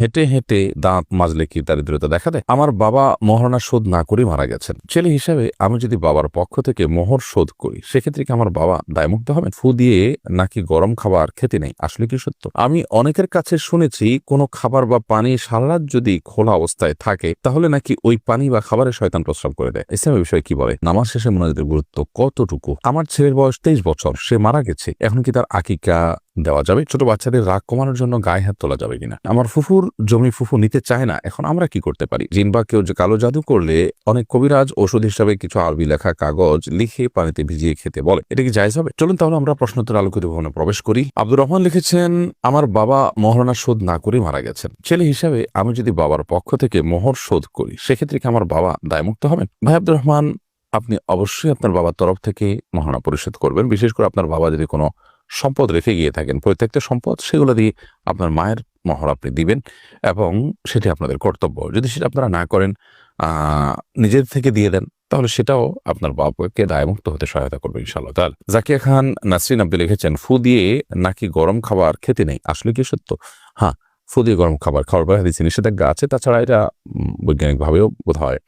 হেঁটে হেঁটে দাঁত মাজলে কি দারিদ্রতা দেখা দেয়? আমার বাবা মহারণা শোধ না করে মারা গেছেন। ছেলে হিসাবে আমি যদি বাবার পক্ষ থেকে মোহর শোধ করি, সেক্ষেত্রে কি আমার বাবা দায়মুক্ত হবেন? ফু দিয়ে নাকি গরম খাবার খেতে নেই? আসলে কি সত্য? আমি অনেকের কাছে শুনেছি, কোনো খাবার বা পানি সারারাত যদি খোলা অবস্থায় থাকে, তাহলে নাকি ওই পানি বা খাবারে শয়তান প্রস্রাব করে দেয়। ইসলামের বিষয়ে কি বলে? নামাজ শেষে মোনাজাতের গুরুত্ব কতটুকু? আমার ছেলের বয়স তেইশ বছর, সে মারা গেছে। এখন কি তার আকিকা দেওয়া যাবে। ছোট বাচ্চাদের রাগ কমানোর জন্য গায়ে হাত তোলা যাবে কিনা? আমার ফুফুর জমি ফুফু নিতে চায় না। এখন আমরা কি করতে পারি? জিন বা কেউ যে কালো জাদু করলে অনেক কবিরাজ ওষুধ হিসাবে কিছু আরবি লেখা কাগজ লিখে পানিতে ভিজিয়ে খেতে বলে। এটা কি জায়জ হবে? চলুন তাহলে আমরা প্রশ্নোত্তর আলোকিত ভবনে প্রবেশ করি। আব্দুর রহমান লিখেছেন, আমার বাবা মহারণা শোধ না করে মারা গেছেন। ছেলে হিসাবে আমি যদি বাবার পক্ষ থেকে মোহর শোধ করি, সেক্ষেত্রে কি আমার বাবা দায়মুক্ত হবেন? ভাই আব্দুর রহমান, আপনি অবশ্যই আপনার বাবার তরফ থেকে মহারণা পরিশোধ করবেন। বিশেষ করে আপনার বাবা যদি কোনো সম্পদ রেখে গিয়ে থাকেন। প্রত্যেকটা সম্পদ সেগুলো দিয়ে আপনার মায়ের মহর আপনি দিবেন এবং সেটি আপনাদের কর্তব্য। যদি সেটা আপনারা না করেন নিজের থেকে দিয়ে দেন, তাহলে সেটাও আপনার বাবাকে দায়মুক্ত হতে সহায়তা করবে ইনশাআল্লাহ। তাহলে জাকিয়া খান নাসরিন আব্দুল লিখেছেন, ফু দিয়ে নাকি গরম খাবার খেতে নেই? আসলে কি সত্য? হ্যাঁ ফু দিয়ে গরম খাবার খাওয়ার পরে হাদিসে নিষেধাজ্ঞা আছে, তাছাড়া এটা বৈজ্ঞানিকভাবেও বোধ হয়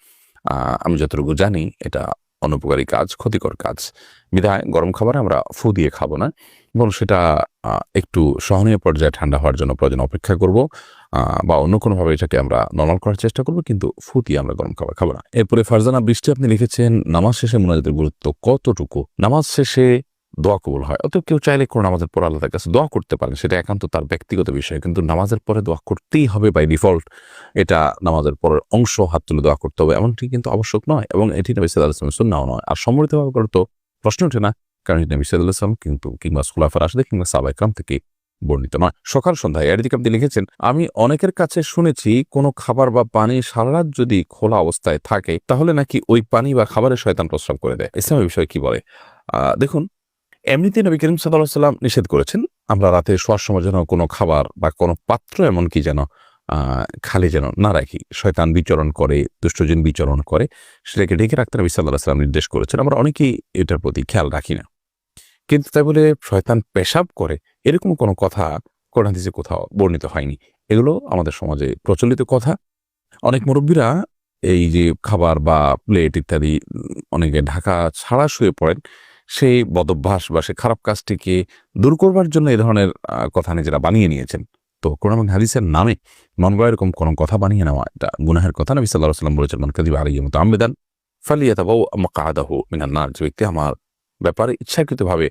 আমি যতটুকু জানি, এটা অনুপকারী কাজ, ক্ষতিকর কাজ। বিধায় গরম খাবার আমরা ফু দিয়ে খাব না বরং সেটা একটু সহনীয় পর্যায়ে ঠান্ডা হওয়ার জন্য প্রয়োজন অপেক্ষা করব। বা অন্য কোনোভাবে এটাকে আমরা নর্মাল করার চেষ্টা করব, কিন্তু ফু দিয়ে আমরা গরম খাবার খাব না। এরপরে ফারজানা বৃষ্টি আপনি লিখেছেন, নামাজ শেষে মোনাজাতের গুরুত্ব কতটুকু? নামাজ শেষে দোয়া কবুল হয়। অত কেউ চাইলে কোনো নামাজের পর আল্লাহর কাছে দোয়া করতে পারেন, সেটা একান্ত তার ব্যক্তিগত বিষয়। কিন্তু নামাজের পরে দোয়া করতেই হবে বাই ডিফল্ট এটা নামাজের পরের অংশ, হাত তুলে দোয়া করতে হবে। এমনটি কিন্তু আবশ্যক নয় এবং এটি নবী সাল্লাহ আসলামের সুন্নাও নয়। আর সম্মিলিতভাবে করে তো প্রশ্ন ওঠে না, কারণ নবী সাল্লাহ আসলাম কিন্তু কিংবা সুলাফার আসলে কিংবা সাবাইকরাম থেকে বর্ণিত নয়। সকাল সন্ধ্যায় এর দিকে আপনি লিখেছেন, আমি অনেকের কাছে শুনেছি, কোনো খাবার বা পানি সারারাত যদি খোলা অবস্থায় থাকে, তাহলে নাকি ওই পানি বা খাবারের শয়তান প্রস্রাব করে দেয়? ইসলামের বিষয়ে কি বলে? দেখুন এমনিতে নবী করিম সাল্লাহ সাল্লাম নিষেধ করেছেন, আমরা রাতে শোয়ার সময় যেন কোনো খাবার বা কোনো পাত্র এমনকি যেন খালি যেন না রাখি। শয়তান বিচরণ করে, দুষ্টজন বিচরণ করে, সেটাকে ঢেকে রাখতে নবী সাল্লাহ সাল্লাম নির্দেশ করেছেন। আমরা অনেকেই এটার প্রতি খেয়াল রাখি না। কিন্তু তাই বলে শয়তান পেশাব করে, এরকম কোনো কথা কোরআন কোথাও বর্ণিত হয়নি। এগুলো আমাদের সমাজে প্রচলিত কথা। অনেক মুরব্বীরা এই যে খাবার বা প্লেট ইত্যাদি অনেকে ঢাকা ছাড়া শুয়ে পড়েন সেই বদভ্যাস বা সেই খারাপ কাজটিকে দূর করবার জন্য এ ধরনের কথা নিজেরা বানিয়ে নিয়েছেন। তো কোরআন এবং হাদিসের নামে মন গড়া এরকম কোনো কথা বানিয়ে নেওয়া এটা গুনাহের কথা। নবী সাল্লাহ সাল্লাম বলেছেন, মান কাদিব আলী মতো আমেদান ফালিয়া ফালিয়াতাবাউ মাকাদাহু মিনান নার। যে ব্যক্তি আমার ব্যাপারে ইচ্ছাকৃতভাবে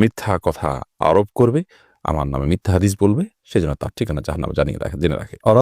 মিথ্যা কথা আরোপ করবে, আমার নামে মিথ্যা হাদিস বলবে সেজন্য তার ঠিকানা জাহান্নামে জানিয়ে রাখে, জেনে রাখে।